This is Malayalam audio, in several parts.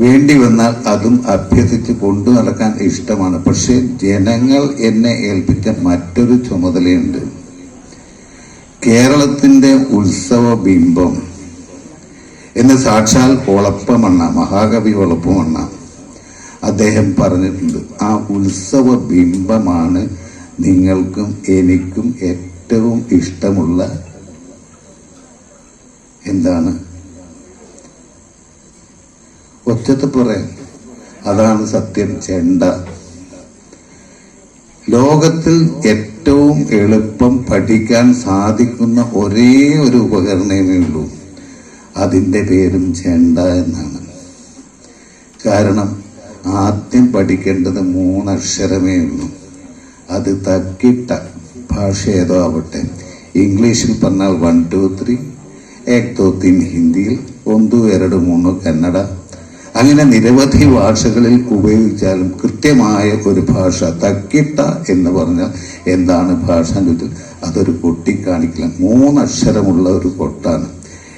വേണ്ടി വന്നാൽ അതും അഭ്യസിച്ച് കൊണ്ടു നടക്കാൻ ഇഷ്ടമാണ്. പക്ഷേ ജനങ്ങൾ എന്നെ ഏൽപ്പിച്ച മറ്റൊരു ചുമതലയുണ്ട്. കേരളത്തിന്റെ ഉത്സവ ബിംബം എന്ന് സാക്ഷാൽ ഒളപ്പമണ്ണ മഹാകവി ഒളപ്പമണ്ണ അദ്ദേഹം പറഞ്ഞിട്ടുണ്ട്. ആ ഉത്സവ ബിംബമാണ് നിങ്ങൾക്കും എനിക്കും ഏറ്റവും ഇഷ്ടമുള്ള എന്താണ്? അറ്റത്ത് പറയാം അതാണ് സത്യം ചെണ്ട. ലോകത്തിൽ ഏറ്റവും എളുപ്പം പഠിക്കാൻ സാധിക്കുന്ന ഒരേ ഒരു ഉപകരണമേ ഉള്ളൂ. അതിന്റെ പേരും ചെണ്ട എന്നാണ്. കാരണം ആദ്യം പഠിക്കേണ്ടത് മൂന്നക്ഷരമേ ഉള്ളൂ. അത് തക്കിട്ട ഭാഷ ഏതോ ആവട്ടെ. ഇംഗ്ലീഷിൽ പറഞ്ഞാൽ വൺ ടു ത്രീ ഏക് തോ തിൻ ഹിന്ദിയിൽ ഒന്ന് എരട് മൂന്ന് കന്നഡ. അങ്ങനെ നിരവധി ഭാഷകളിൽ ഉപയോഗിച്ചാലും കൃത്യമായ ഒരു ഭാഷ തക്കിട്ട എന്ന് പറഞ്ഞാൽ എന്താണ് ഭാഷ അതൊരു കൊട്ടിക്കാണിക്കില്ല മൂന്നക്ഷരമുള്ള ഒരു കൊട്ടാണ്.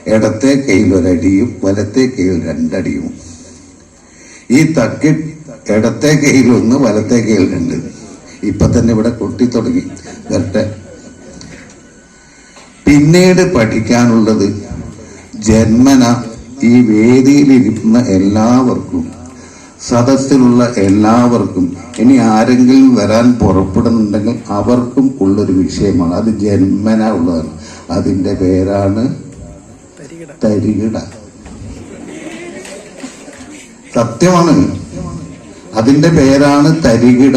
ഇടത്തെ കയ്യിൽ ഒരടിയും വലത്തെ കയ്യിൽ രണ്ടടിയും. ഈ തക്കി ഇടത്തെ കയ്യിൽ ഒന്ന് വലത്തെ കയ്യിൽ രണ്ട്. ഇപ്പൊ തന്നെ ഇവിടെ കൊട്ടി തുടങ്ങി. വരട്ടെ. പിന്നീട് പഠിക്കാനുള്ളത് ജന്മന ഈ വേദിയിലിരിക്കുന്ന എല്ലാവർക്കും സദസ്സിലുള്ള എല്ലാവർക്കും ഇനി ആരെങ്കിലും വരാൻ പുറപ്പെടുന്നുണ്ടെങ്കിൽ അവർക്കും ഉള്ളൊരു വിഷയമാണ്. അത് ജന്മന ഉള്ളതാണ്. അതിന്റെ പേരാണ് തരികിട. സത്യമാണ്. അതിന്റെ പേരാണ് തരികിട.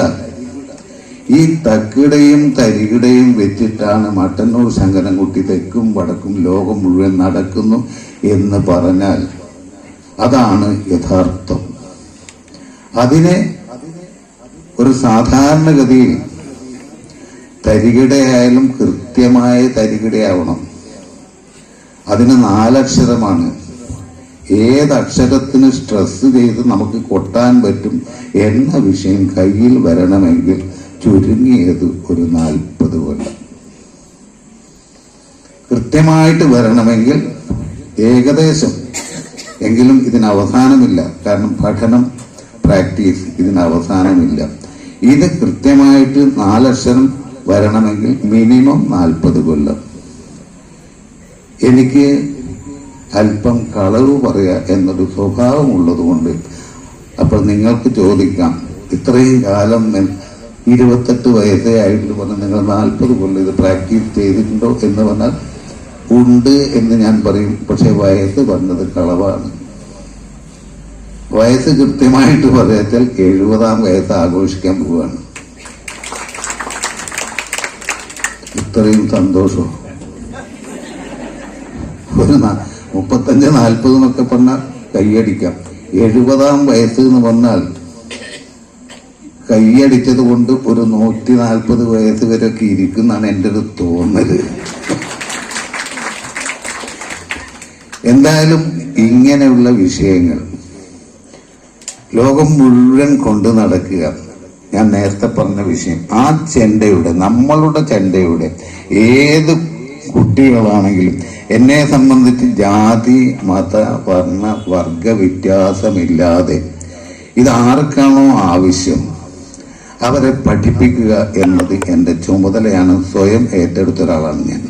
ഈ തക്കിടയും തരികിടയും വെച്ചിട്ടാണ് മട്ടന്നൂർ ശങ്കരൻകുട്ടി തെക്കും വടക്കും ലോകം മുഴുവൻ നടക്കുന്നു. എന്ന് പറഞ്ഞാൽ അതാണ് യഥാർത്ഥം. അതിനെ ഒരു സാധാരണഗതിയിൽ തരികിടയായാലും കൃത്യമായ തരികിടയാവണം അതിന് നാലക്ഷരമാണ്. ഏതക്ഷരത്തിന് സ്ട്രെസ് ചെയ്ത് നമുക്ക് കൊട്ടാൻ പറ്റും എന്ന വിഷയം കയ്യിൽ വരണമെങ്കിൽ ചുരുങ്ങിയത് ഒരു നാൽപ്പത് കൊല്ലം. കൃത്യമായിട്ട് വരണമെങ്കിൽ ഏകദേശം. എങ്കിലും ഇതിന് അവസാനമില്ല. കാരണം പഠനം പ്രാക്ടീസ് ഇതിന് അവസാനമില്ല. ഇത് കൃത്യമായിട്ട് നാലക്ഷരം വരണമെങ്കിൽ മിനിമം നാൽപ്പത് കൊല്ലം. എനിക്ക് അല്പം കളവ് പറയുക എന്നൊരു സ്വഭാവമുള്ളതുകൊണ്ട് അപ്പോൾ നിങ്ങൾക്ക് ചോദിക്കാം ഇത്രയും കാലം ഇരുപത്തെട്ട് വയസ്സേ ആയിട്ട് പറഞ്ഞ് നിങ്ങൾ നാൽപ്പത് കൊല്ലം ഇത് പ്രാക്ടീസ് ചെയ്തിട്ടുണ്ടോ എന്ന് പറഞ്ഞാൽ ഉണ്ട് എന്ന് ഞാൻ പറയും. പക്ഷെ വയസ്സ് വന്നത് കളവാണ്. വയസ്സ് കൃത്യമായിട്ട് പറയാച്ചാൽ എഴുപതാം വയസ്സ് ആഘോഷിക്കാൻ പോവാണ്. ഇത്രയും സന്തോഷം. ഒരു മുപ്പത്തഞ്ച് നാൽപ്പത് എന്നൊക്കെ പറഞ്ഞാൽ കൈയടിക്കാം. എഴുപതാം വയസ്സ് എന്ന് പറഞ്ഞാൽ കൈയടിച്ചത് കൊണ്ട് ഒരു നൂറ്റി നാൽപ്പത് വയസ്സ് വരെയൊക്കെ ഇരിക്കുന്നതാണ് എന്റെ ഒരു തോന്നൽ. എന്തായാലും ഇങ്ങനെയുള്ള വിഷയങ്ങൾ ലോകം മുഴുവൻ കൊണ്ടു നടക്കുക. ഞാൻ നേരത്തെ പറഞ്ഞ വിഷയം. ആ ചെണ്ടയുടെ നമ്മളുടെ ചെണ്ടയുടെ ഏത് കുട്ടികളാണെങ്കിലും എന്നെ സംബന്ധിച്ച് ജാതി മത വർണ വർഗ വ്യത്യാസമില്ലാതെ ഇതാർക്കാണോ ആവശ്യം അവരെ പഠിപ്പിക്കുക എന്നത് എന്റെ ചുമതലയാണ്. സ്വയം ഏറ്റെടുത്ത ഒരാളാണ് ഞാൻ.